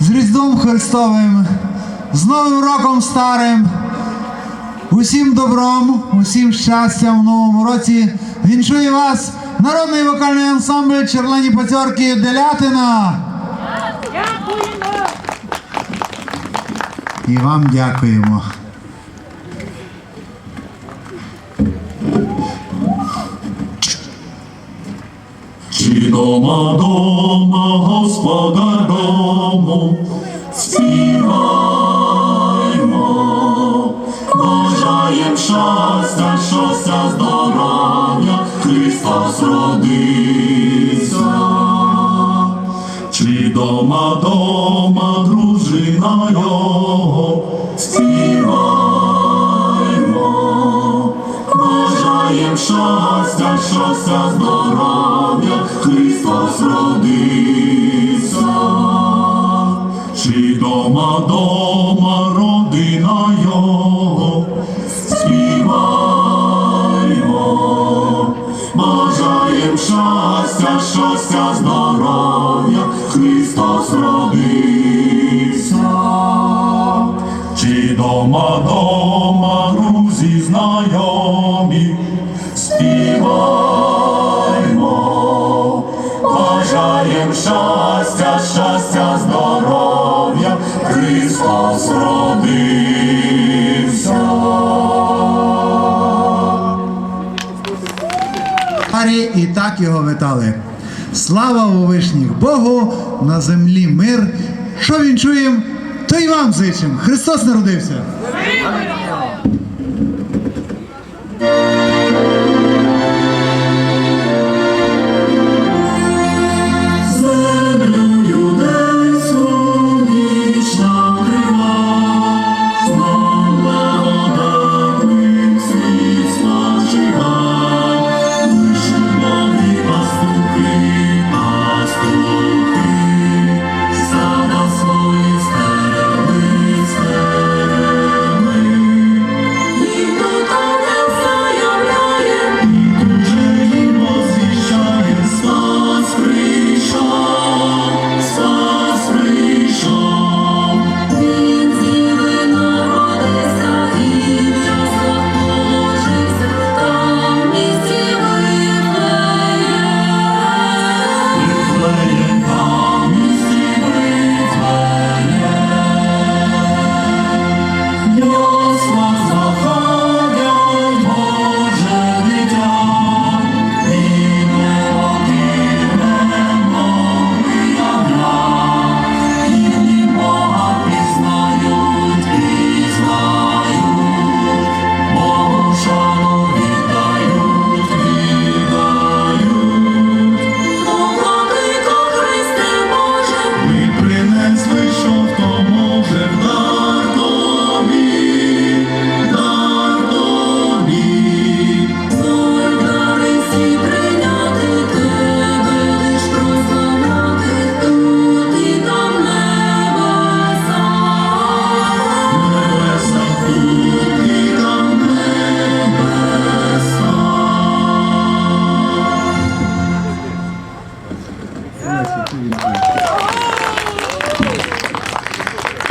з Різдвом Христовим, з Новим роком старим. Усім добром, усім щастям в новому році. Віншує вас народний вокальний ансамбль Черлені Пацьорки Делятина. Дякуємо! І вам дякуємо. Чи дома дома Господа дому співаймо, бажаєм щастя, щастя, здоров'я, Христос родився. Чи дома дома дружина щастя, щастя, здоров'я, Христос родився. Чи дома дома родина його? Співаймо, бажаєм щастя, щастя, здоров'я, бажаєм щастя, щастя, здоров'я, Христос родився. Арі і так його витали. Слава у вишніх Богу, на землі мир. Що вінчуємо, то й вам зичим. Христос народився.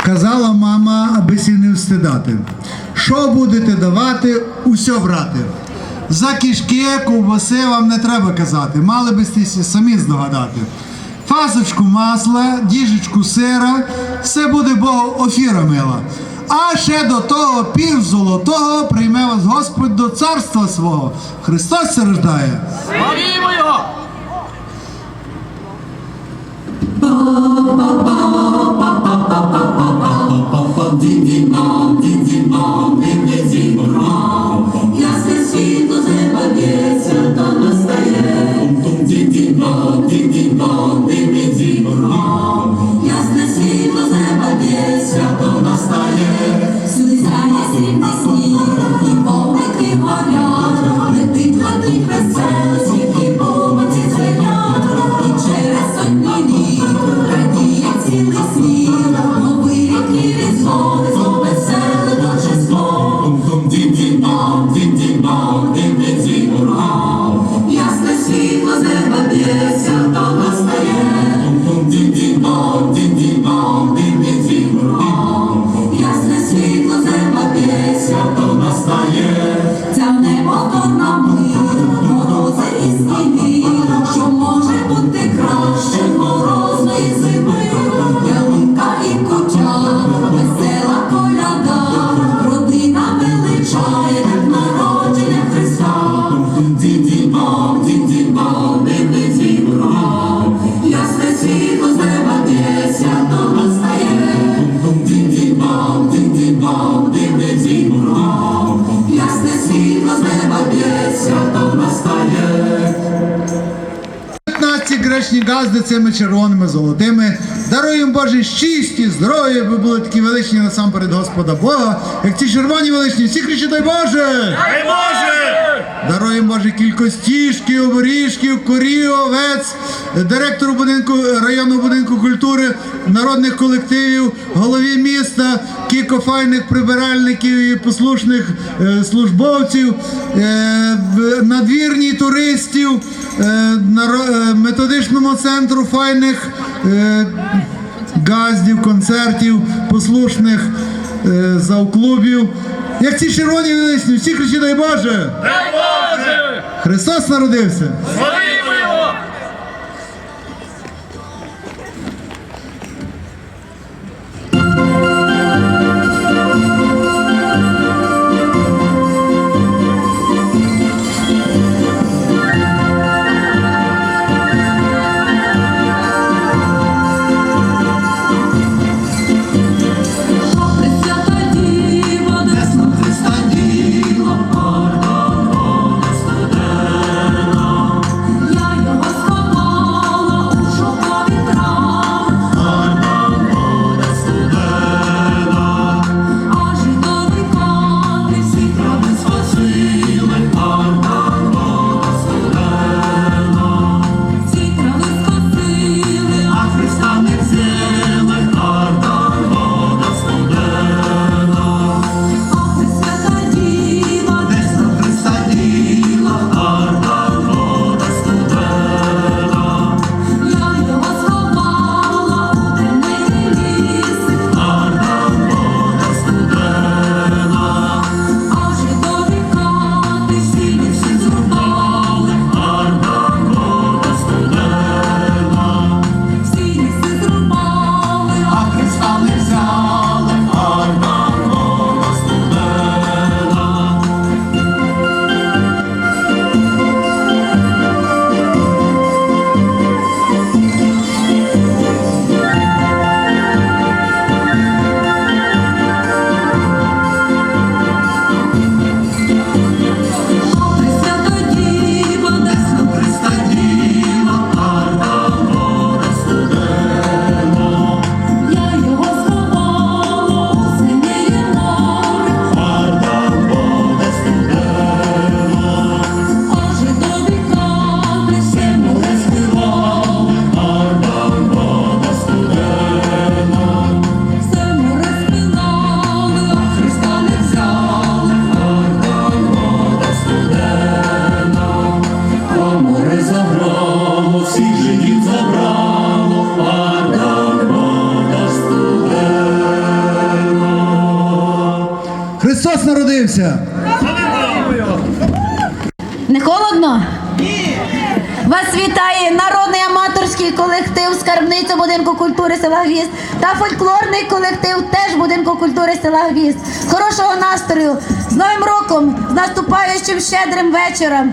Казала мама, аби сі не встидати. Що будете давати, усе брати. За кішки, ковбаси вам не треба казати, мали би стісі самі здогадати. Фасочку масла, діжечку сира, все буде Богу офіра мила. А ще до того пів золотого прийме вас Господь до царства свого. Христос рождає. Славімо його! Сніг, і повники горять. Летить, летить весело, гречні цими червоними золотими. Даруємо Боже щисті, здоров'я, ви були такі величні насамперед Господа Бога, як ці червоні величні, всі кричать, дай Боже! Дай Боже! Даруємо Боже кількостішки, оборіжків, корів, овець, директору будинку районного будинку культури, народних колективів, голові міста, кілька файних прибиральників і послушних е, службовців, е, надвірній туристів, е, наро- е, методичному центру файних е, газдів, концертів, послушних е, завклубів. Як ці червоні величні, всі кричі дай Боже! Дай Боже! Христос народився. Христос народився! Не холодно? Ні. Вас вітає народний аматорський колектив скарбниця будинку культури села Гвізд та фольклорний колектив теж будинку культури села Гвізд. Хорошого настрою! З Новим роком! З наступаючим щедрим вечором!